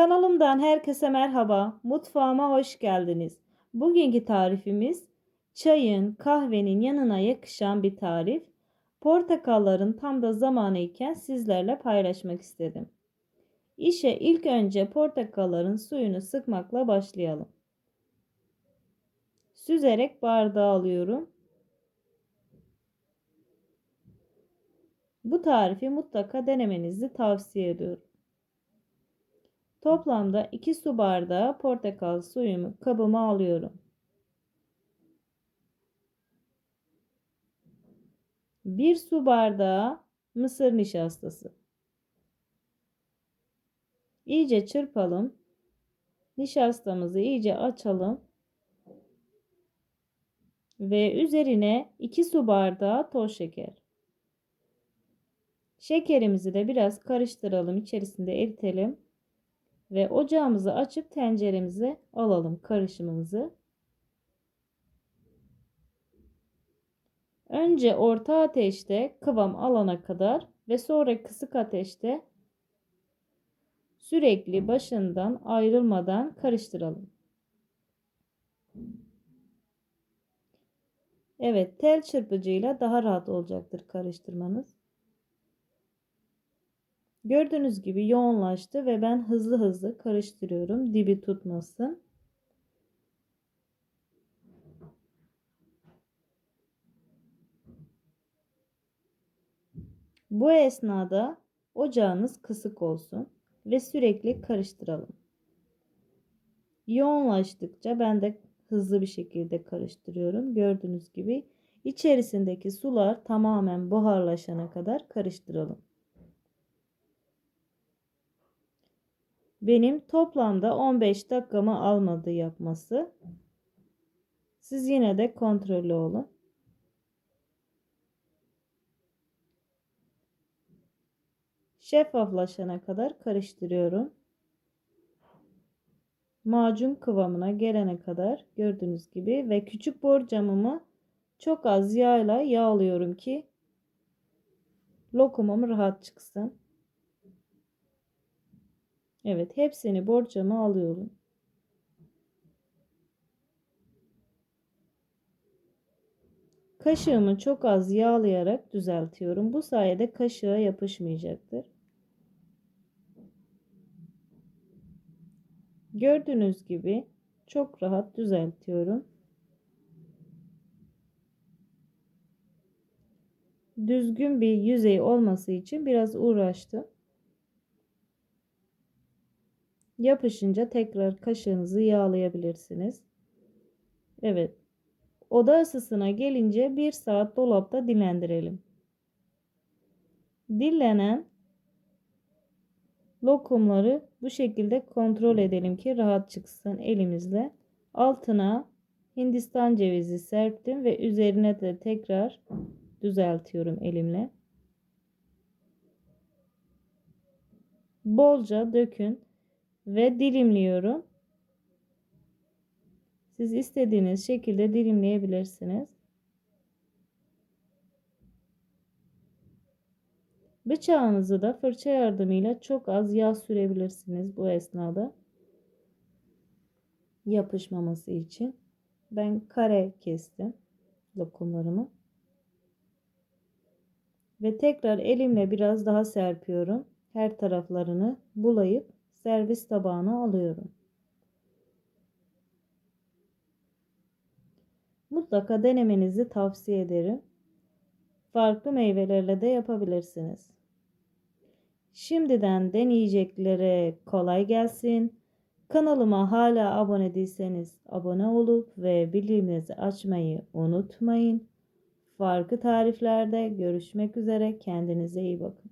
Kanalımdan herkese merhaba. Mutfağıma hoş geldiniz. Bugünkü tarifimiz çayın, kahvenin yanına yakışan bir tarif. Portakalların tam da zamanı iken sizlerle paylaşmak istedim. İşe ilk önce portakalların suyunu sıkmakla başlayalım. Süzerek bardağa alıyorum. Bu tarifi mutlaka denemenizi tavsiye ediyorum. Toplamda 2 su bardağı portakal suyumu kabıma alıyorum. 1 su bardağı mısır nişastası. İyice çırpalım. Nişastamızı iyice açalım. Ve üzerine 2 su bardağı toz şeker. Şekerimizi de biraz karıştıralım. içerisinde eritelim. Ve ocağımızı açıp tenceremize alalım karışımımızı. Önce orta ateşte kıvam alana kadar ve sonra kısık ateşte sürekli başından ayrılmadan karıştıralım. Evet, tel çırpıcıyla daha rahat olacaktır karıştırmanız. Gördüğünüz gibi yoğunlaştı ve ben hızlı hızlı karıştırıyorum dibi tutmasın. Bu esnada ocağınız kısık olsun ve sürekli karıştıralım. Yoğunlaştıkça ben de hızlı bir şekilde karıştırıyorum. Gördüğünüz gibi içerisindeki sular tamamen buharlaşana kadar karıştıralım. Benim toplamda 15 dakikamı almadı yapması. Siz yine de kontrollü olun. Şeffaflaşana kadar karıştırıyorum. Macun kıvamına gelene kadar gördüğünüz gibi ve küçük borcamımı çok az yağla yağlıyorum ki lokumum rahat çıksın. Evet hepsini borcama alıyorum. Kaşığımı çok az yağlayarak düzeltiyorum. Bu sayede kaşığa yapışmayacaktır. Gördüğünüz gibi çok rahat düzeltiyorum. Düzgün bir yüzey olması için biraz uğraştım. Yapışınca tekrar kaşığınızı yağlayabilirsiniz. Evet. Oda ısısına gelince 1 saat dolapta dinlendirelim. Dinlenen lokumları bu şekilde kontrol edelim ki rahat çıksın elimizle. Altına Hindistan cevizi serptim ve üzerine de tekrar düzeltiyorum elimle. Bolca dökün ve dilimliyorum. Siz istediğiniz şekilde dilimleyebilirsiniz. Bıçağınızı da fırça yardımıyla çok az yağ sürebilirsiniz bu esnada. Yapışmaması için. Ben kare kestim lokumlarımı. Ve tekrar elimle biraz daha serpiyorum. Her taraflarını bulayıp servis tabağına alıyorum. Mutlaka denemenizi tavsiye ederim. Farklı meyvelerle de yapabilirsiniz. Şimdiden deneyeceklere kolay gelsin. Kanalıma hala abone değilseniz abone olup ve bildirimlerinizi açmayı unutmayın. Farklı tariflerde görüşmek üzere. Kendinize iyi bakın.